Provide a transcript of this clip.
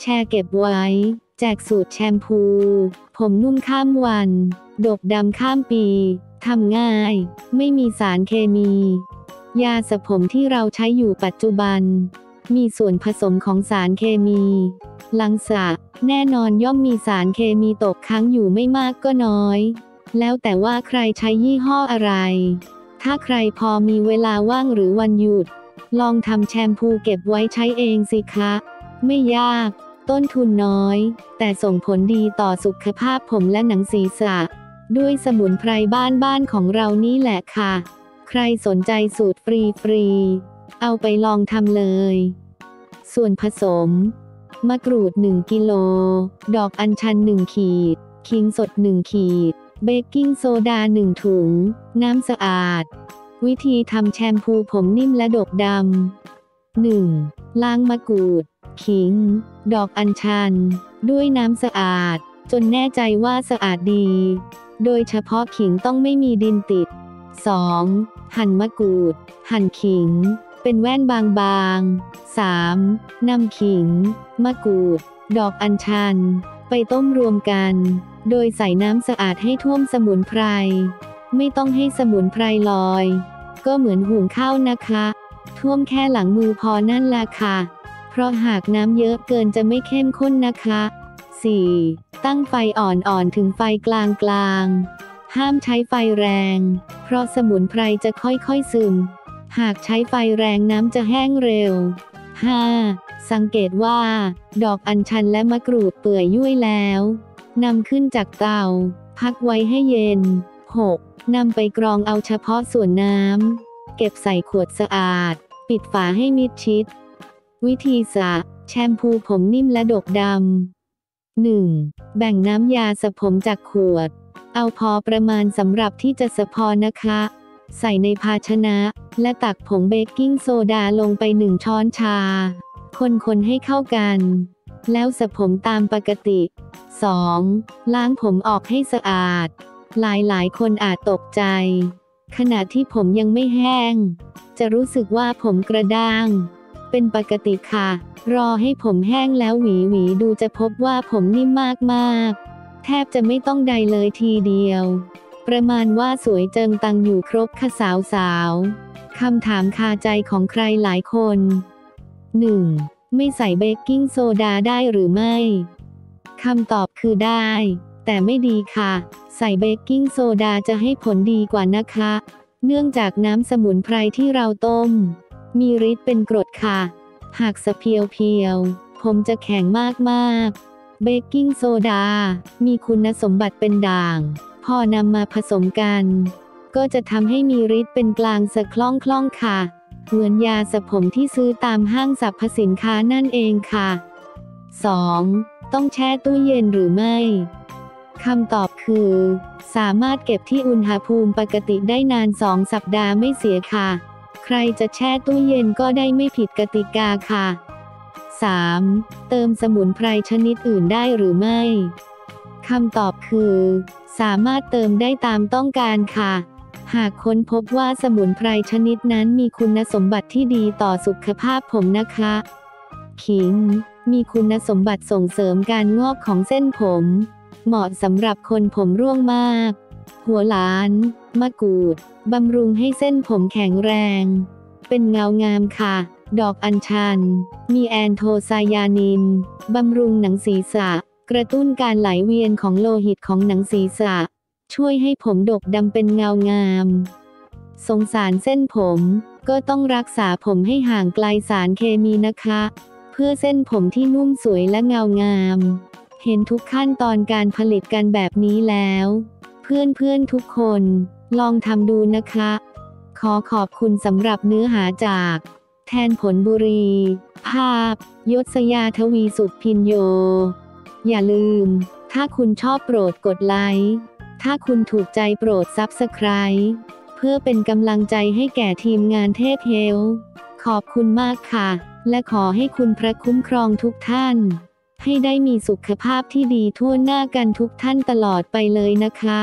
แชร์เก็บไว้ แจกสูตรแชมพู ผมนุ่มข้ามวัน ดกดำข้ามปี ทำง่าย ไม่มีสารเคมี ยาสระผมที่เราใช้อยู่ปัจจุบัน มีส่วนผสมของสารเคมีหลังสระแน่นอนย่อมมีสารเคมีตกค้างอยู่ไม่มากก็น้อย แล้วแต่ว่าใครใช้ยี่ห้ออะไร ถ้าใครพอมีเวลาว่างหรือวันหยุด ลองทำแชมพูเก็บไว้ใช้เองสิคะ ไม่ยาก ต้นทุนน้อย แต่ส่งผลดีต่อสุขภาพผมและหนังศีรษะ ด้วยสมุนไพรบ้านบ้านของเรานี่แหละค่ะ ใครสนใจสูตรฟรีฟรีๆเอาไปลองทำเลย ส่วนผสม มะกรูด 1 กิโล ดอกอัญชัน 1 ขีดขิงสด 1 ขีด เบกกิ้งโซดา 1 ถุง น้ำสะอาด วิธีทำแชมพูผมนิ่มและดกดำ 1. ล้างมะกรูด ขิง ดอกอัญชัน ด้วยน้ำสะอาด จนแน่ใจว่าสะอาดดี โดยเฉพาะขิงต้องไม่มีดินติด 2. หั่นมะกรูด หั่นขิง เป็นแว่นบางๆ 3. นำขิง มะกรูด ดอกอัญชัน ไปต้มรวมกัน โดยใส่น้ำสะอาดให้ท่วมสมุนไพร ไม่ต้องให้สมุนไพรลอย ก็เหมือนหุงข้าวนะคะ ท่วมแค่หลังมือพอนั่นละค่ะ เพราะหากน้ำเยอะเกินจะไม่เข้มข้นนะคะ 4. ตั้งไฟอ่อนๆถึงไฟกลางๆห้ามใช้ไฟแรง เพราะสมุนไพรจะค่อยๆซึม หากใช้ไฟแรงน้ำจะแห้งเร็ว 5. สังเกตว่า ดอกอัญชันและมะกรูดเปื่อยยุ่ยแล้วนำขึ้นจากเตา พักไว้ให้เย็น 6. นำไปกรองเอาเฉพาะส่วนน้ำ เก็บใส่ขวดสะอาด ปิดฝาให้มิดชิด วิธีสระแชมพูผมนิ่มและดกดำ 1. แบ่งน้ำยาสระผมจากขวด เอาพอประมาณสำหรับที่จะสระพอนะคะ ใส่ในภาชนะ และตักผงเบกกิ้งโซดาลงไปหนึ่งช้อนชา คนๆให้เข้ากัน แล้วสระผมตามปกติ 2. ล้างผมออกให้สะอาด หลายๆ คนอาจตกใจ ขณะที่ผมยังไม่แห้ง จะรู้สึกว่าผมกระด้าง เป็นปกติค่ะ รอให้ผมแห้งแล้วหวีหวีดูจะพบว่าผมนิ่มมากๆ แทบจะไม่ต้องใดเลยทีเดียว ประมาณว่าสวยเจิงตังอยู่ครบค่ะสาวสาวคำถามคาใจของใครหลายคน 1. ไม่ใส่เบกกิ้งโซดาได้หรือไม่คำตอบคือได้ แต่ไม่ดีค่ะ ใส่เบกกิ้งโซดาจะให้ผลดีกว่านะคะ เนื่องจากน้ำสมุนไพรที่เราต้ม มีฤทธิ์เป็นกรดค่ะ หากสะเพียวเพียวผมจะแข็งมากๆ เบกกิ้งโซดา มีคุณสมบัติเป็นด่าง พอนำมาผสมกัน ก็จะทำให้มีฤทธิ์เป็นกลางสะคล่องคล่องค่ะ เหมือนยาสระผมที่ซื้อตามห้างสรรพสินค้านั่นเองค่ะ 2. ต้องแช่ตู้เย็นหรือไม่คำตอบคือ สามารถเก็บที่อุณหภูมิปกติได้นาน 2 สัปดาห์ไม่เสียค่ะ รจะแช่ตู้เย็นก็ได้ไม่ผิดกติกาค่ะ 3. เติมสมุนไพรชนิดอื่นได้หรือไม่คำตอบคือ สามารถเติมได้ตามต้องการค่ะ หากค้นพบว่าสมุนไพรชนิดนั้นมีคุณสมบัติที่ดีต่อสุขภาพผมนะคะ ขิง มีคุณสมบัติส่งเสริมการงอกของเส้นผม เหมาะสำหรับคนผมร่วงมาก หัวหลาน มะกรูด บำรุงให้เส้นผมแข็งแรง เป็นเงางามค่ะ ดอกอัญชัน มีแอนโทไซยานิน บำรุงหนังศีรษะ กระตุ้นการไหลเวียนของโลหิตของหนังศีรษะ ช่วยให้ผมดกดำเป็นเงางาม สงสารเส้นผม ก็ต้องรักษาผมให้ห่างไกลสารเคมีนะคะ เพื่อเส้นผมที่นุ่มสวยและเงางาม เห็นทุกขั้นตอนการผลิตกันแบบนี้แล้ว เพื่อนๆทุกคน ลองทำดูนะคะ ขอขอบคุณสำหรับเนื้อหาจาก แทนผลบุรี ภาพ ยศยาทวีสุขพินโย อย่าลืม ถ้าคุณชอบโปรดกดไลค์ ถ้าคุณถูกใจโปรดซับสไคร b ์เพื่อเป็นกำลังใจให้แก่ทีมงานเทพเฮล ขอบคุณมากค่ะ และขอให้คุณพระคุ้มครองทุกท่าน ให้ได้มีสุขภาพที่ดีทั่วหน้ากันทุกท่านตลอดไปเลยนะคะ